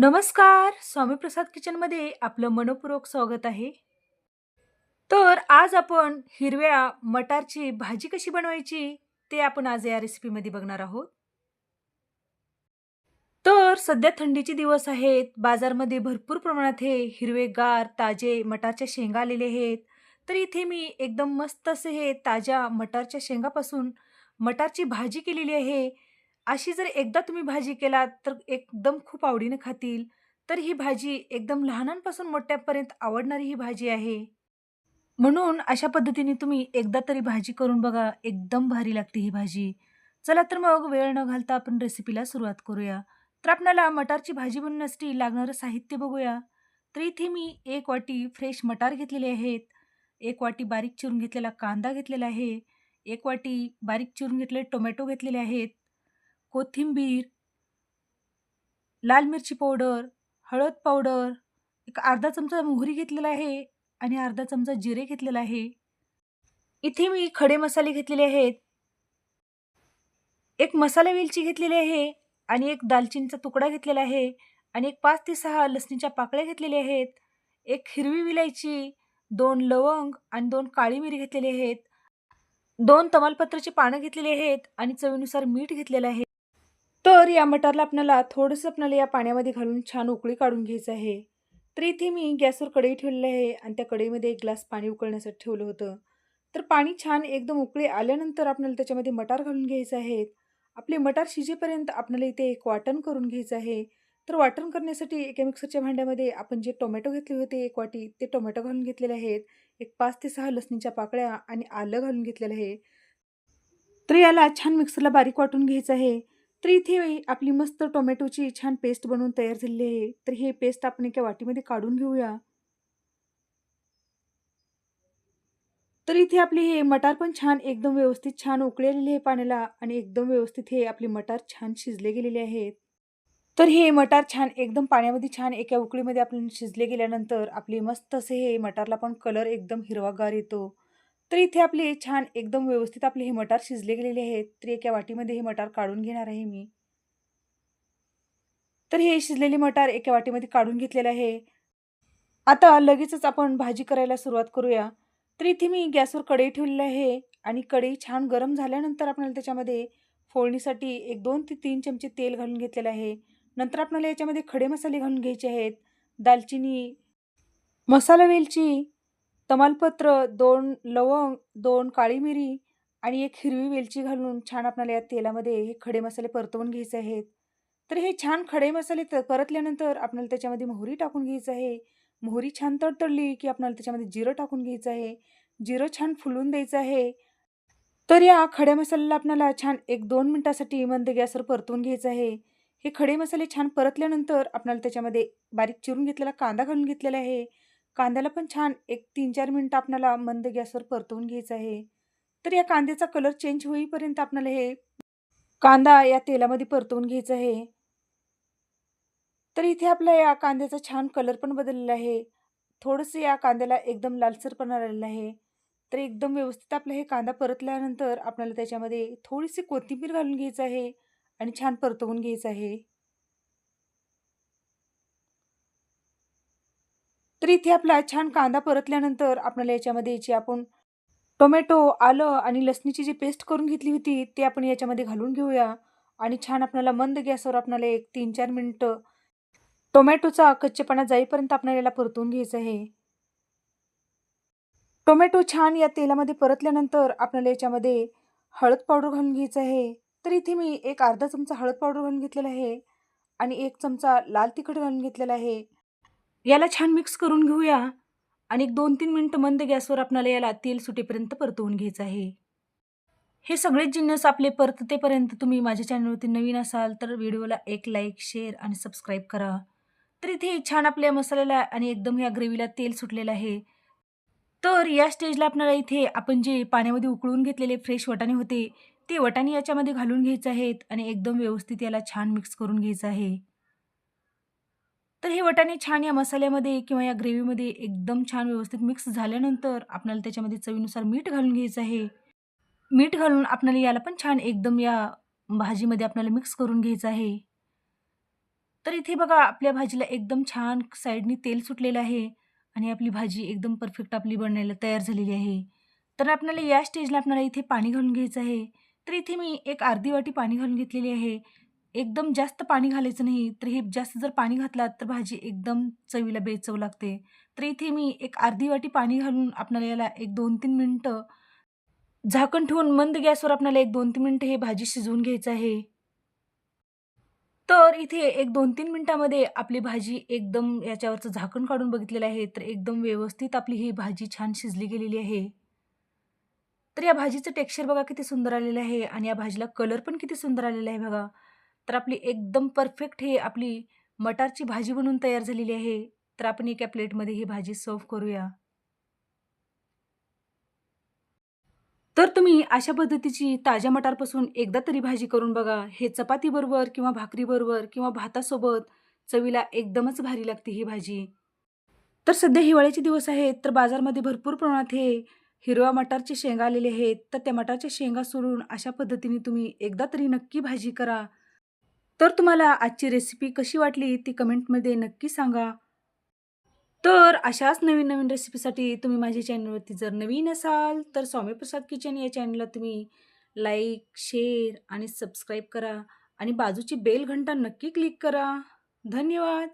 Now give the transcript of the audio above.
नमस्कार. स्वामी प्रसाद किचनमध्ये आपलं मनपूर्वक स्वागत आहे. तर आज आपण हिरव्या मटारची भाजी कशी बनवायची, ते आपण आज या रेसिपीमध्ये बघणार आहोत. तर सध्या थंडीचे दिवस आहेत. बाजारमध्ये भरपूर प्रमाणात हे हिरवेगार, ताजे मटारच्या शेंगा आलेले आहेत. तर इथे मी एकदम मस्त असे हे ताज्या मटारच्या शेंगापासून मटारची भाजी केलेली आहे. अशी जर एकदा तुम्ही भाजी केलात, तर एकदम खूप आवडीने खातील. तर ही भाजी एकदम लहानांपासून मोठ्यापर्यंत आवडणारी ही भाजी आहे. म्हणून अशा पद्धतीने तुम्ही एकदा तरी भाजी करून बघा. एकदम भारी लागते ही भाजी. चला तर मग वेळ न घालता आपण रेसिपीला सुरुवात करूया. तर आपल्याला मटारची भाजी बनवण्यासाठी लागणारं साहित्य बघूया. तर इथे मी एक वाटी फ्रेश मटार घेतलेले आहेत. एक वाटी बारीक चिरून घेतलेला कांदा घेतलेला आहे. एक वाटी बारीक चिरून घेतलेले टोमॅटो घेतलेले आहेत. कोथिंबीर, लाल मिरची पावडर, हळद पावडर, एक अर्धा चमचा मोहरी घेतलेला आहे आणि अर्धा चमचा जिरे घेतलेला आहे. इथे मी खडे मसाले घेतलेले आहेत. एक मसाला वेलची घेतलेली आहे आणि एक दालचिनीचा तुकडा घेतलेला आहे आणि एक पाच ते सहा लसणीच्या पाकळ्या घेतलेल्या आहेत. एक हिरवी विलायची, दोन लवंग आणि दोन काळी मिरी घेतलेली आहेत. दोन तमालपत्राची पानं घेतलेली आहेत आणि चवीनुसार मीठ घेतलेलं आहे. तर या मटारला आपल्याला थोडंसं आपल्याला या पाण्यामध्ये घालून छान उकळी काढून घ्यायचं आहे. तर इथे मी गॅसवर कढई ठेवलेली आहे आणि त्या कढईमध्ये एक ग्लास पाणी उकळण्यासाठी ठेवलं होतं. तर पाणी छान एकदम उकळी आल्यानंतर आपल्याला त्याच्यामध्ये मटार घालून घ्यायचं आहे. आपले मटार शिजेपर्यंत आपल्याला इथे एक वाटण करून घ्यायचं आहे. तर वाटण करण्यासाठी एका मिक्सरच्या भांड्यामध्ये आपण जे टोमॅटो घेतले होते एक वाटी, ते टोमॅटो घालून घेतलेले आहेत. एक पाच ते सहा लसणीच्या पाकळ्या आणि आलं घालून घेतलेलं आहे. तर याला छान मिक्सरला बारीक वाटून घ्यायचं आहे. तर इथे आपली मस्त टोमॅटोची छान पेस्ट बनवून तयार झालेली आहे. तर हे पेस्ट आपण एका वाटीमध्ये काढून घेऊया. तर इथे आपली हे मटार पण छान एकदम व्यवस्थित छान उकळलेले आहे पाण्याला आणि एकदम व्यवस्थित हे आपले मटार छान शिजले गेलेले आहेत. तर हे मटार छान एकदम पाण्यामध्ये छान एका उकळीमध्ये आपण शिजले गेल्यानंतर आपले मस्त असे हे मटारला पण कलर एकदम हिरवागार येतो. तर इथे आपले छान एकदम व्यवस्थित आपले हे मटार शिजले गेलेले आहेत. तर एका वाटीमध्ये हे मटार काढून घेणार आहे मी. तर हे शिजलेले मटार एका वाटीमध्ये काढून घेतलेलं आहे. आता लगेचच आपण भाजी करायला सुरुवात करूया. तर इथे मी गॅसवर कढई ठेवलेली आहे आणि कढई छान गरम झाल्यानंतर आपल्याला त्याच्यामध्ये फोडणीसाठी एक दोन ते तीन चमचे तेल घालून घेतलेलं आहे. नंतर आपल्याला याच्यामध्ये खडे मसाले घालून घ्यायचे आहेत. दालचिनी, मसाला वेलची, तमालपत्र, 2 लवंग, 2 काळी मिरी आणि 1 हिरवी वेलची घालून छान आपल्याला या तेलामध्ये हे खडे मसाले परतवून घ्यायचे आहेत. तर हे छान खडे मसाले त परतल्यानंतर आपल्याला त्याच्यामध्ये मोहरी टाकून घ्यायचं आहे. मोहरी छान तडतडली की आपल्याला त्याच्यामध्ये जिरं टाकून घ्यायचं आहे. जिरं छान फुलून द्यायचं आहे. तर या खड्या मसाल्याला आपल्याला छान एक 2 मिनिटासाठी मंद गॅसवर परतवून घ्यायचं आहे. हे खडे मसाले छान परतल्यानंतर आपल्याला त्याच्यामध्ये बारीक चिरून घेतलेला कांदा घालून घेतलेला आहे. कांद्याला पण छान एक तीन चार मिनटं आपल्याला मंद गॅसवर परतवून घ्यायचं आहे. तर या कांद्याचा कलर चेंज होईपर्यंत आपल्याला हे कांदा या तेलामध्ये परतवून घ्यायचं आहे. तर इथे आपला या कांद्याचा छान कलर पण बदललेला आहे. थोडंसं या कांद्याला एकदम लालसरपणा आलेला आहे. तर एकदम व्यवस्थित आपला हे कांदा परतल्यानंतर आपल्याला त्याच्यामध्ये थोडीशी कोथिंबीर घालून घ्यायचं आहे आणि छान परतवून घ्यायचं आहे. तर इथे आपला छान कांदा परतल्यानंतर आपल्याला याच्यामध्ये जे आपण टोमॅटो, आलं आणि लसणीची जी पेस्ट करून घेतली होती, ते आपण याच्यामध्ये घालून घेऊया आणि छान आपल्याला मंद गॅसवर आपल्याला एक तीन चार मिनटं टोमॅटोचा कच्चेपणा जाईपर्यंत आपल्याला याला परतून घ्यायचं आहे. टोमॅटो छान या तेलामध्ये परतल्यानंतर आपल्याला याच्यामध्ये हळद पावडर घालून घ्यायचं आहे. तर इथे मी एक अर्धा चमचा हळद पावडर घालून घेतलेला आहे आणि एक चमचा लाल तिखट घालून घेतलेला आहे. याला छान मिक्स करून घेऊया आणि एक दोन तीन मिनटं मंद गॅसवर आपल्याला याला तेल सुटेपर्यंत परतवून घ्यायचं आहे. हे सगळेच जिन्नस आपले परततेपर्यंत तुम्ही माझ्या चॅनलवरती नवीन असाल तर व्हिडिओला एक लाईक, शेअर आणि सबस्क्राईब करा. तर इथे छान आपल्या मसाल्याला आणि एकदम ह्या ग्रेव्हीला तेल सुटलेलं आहे. तर या स्टेजला आपल्याला इथे आपण जे पाण्यामध्ये उकळून घेतलेले फ्रेश वटाणे होते, ते वटाणे याच्यामध्ये घालून घ्यायचे आहेत आणि एकदम व्यवस्थित याला छान मिक्स करून घ्यायचं आहे. तर हे वाटाणे छान या मसाल्यामध्ये किंवा या ग्रेव्हीमध्ये एकदम छान व्यवस्थित मिक्स झाल्यानंतर आपल्याला त्याच्यामध्ये चवीनुसार मीठ घालून घ्यायचं आहे. मीठ घालून आपल्याला याला पण छान एकदम या भाजीमध्ये आपल्याला मिक्स करून घ्यायचं आहे. तर इथे बघा आपल्या भाजीला एकदम छान साईडनी तेल सुटलेलं आहे आणि आपली भाजी एकदम परफेक्ट आपली बनायला तयार झालेली आहे तर आपल्याला या स्टेजला आपल्याला इथे पाणी घालून घ्यायचं आहे तर इथे मी एक अर्धी वाटी पाणी घालून घेतलेली आहे एकदम जास्त पाणी घालायचं नाही तर हे जास्त जर पाणी घातलात तर भाजी एकदम चवीला बेचव लागते. तर इथे मी एक अर्धी वाटी पाणी घालून आपल्याला याला एक दोन तीन मिनटं झाकण ठेवून मंद गॅसवर आपल्याला एक दोन तीन मिनटं हे भाजी शिजवून घ्यायचं आहे. तर इथे एक दोन तीन मिनटामध्ये आपली भाजी एकदम याच्यावरचं झाकण काढून बघितलेलं आहे तर एकदम व्यवस्थित आपली ही भाजी छान शिजली गेलेली आहे. तर या भाजीचं टेक्स्चर बघा किती सुंदर आलेलं आहे आणि या भाजीला कलर पण किती सुंदर आलेला आहे बघा. तर आपली एकदम परफेक्ट हे आपली मटारची भाजी बनवून तयार झालेली आहे. तर आपण एका प्लेटमध्ये ही भाजी सर्व करूया. तर तुम्ही अशा पद्धतीची ताज्या मटारपासून एकदा तरी भाजी करून बघा. हे चपातीबरोबर किंवा भाकरीबरोबर किंवा भातासोबत चवीला एकदमच भारी लागते ही भाजी. तर सध्या हिवाळ्याचे दिवस आहेत तर बाजारमध्ये भरपूर प्रमाणात हे हिरव्या मटारचे शेंगा आलेले आहेत. तर त्या मटारच्या शेंगा सोडून अशा पद्धतीने तुम्ही एकदा तरी नक्की भाजी करा. तर तुम्हाला आजची रेसिपी कशी वाटली ती कमेंटमध्ये नक्की सांगा. तर अशाच नवीन नवीन रेसिपीसाठी तुम्ही माझ्या चॅनलवरती जर नवीन असाल तर स्वामीप्रसाद किचन या चॅनलला तुम्ही लाईक शेअर आणि सबस्क्राईब करा. आणि बाजूची बेल घंटा नक्की क्लिक करा. धन्यवाद!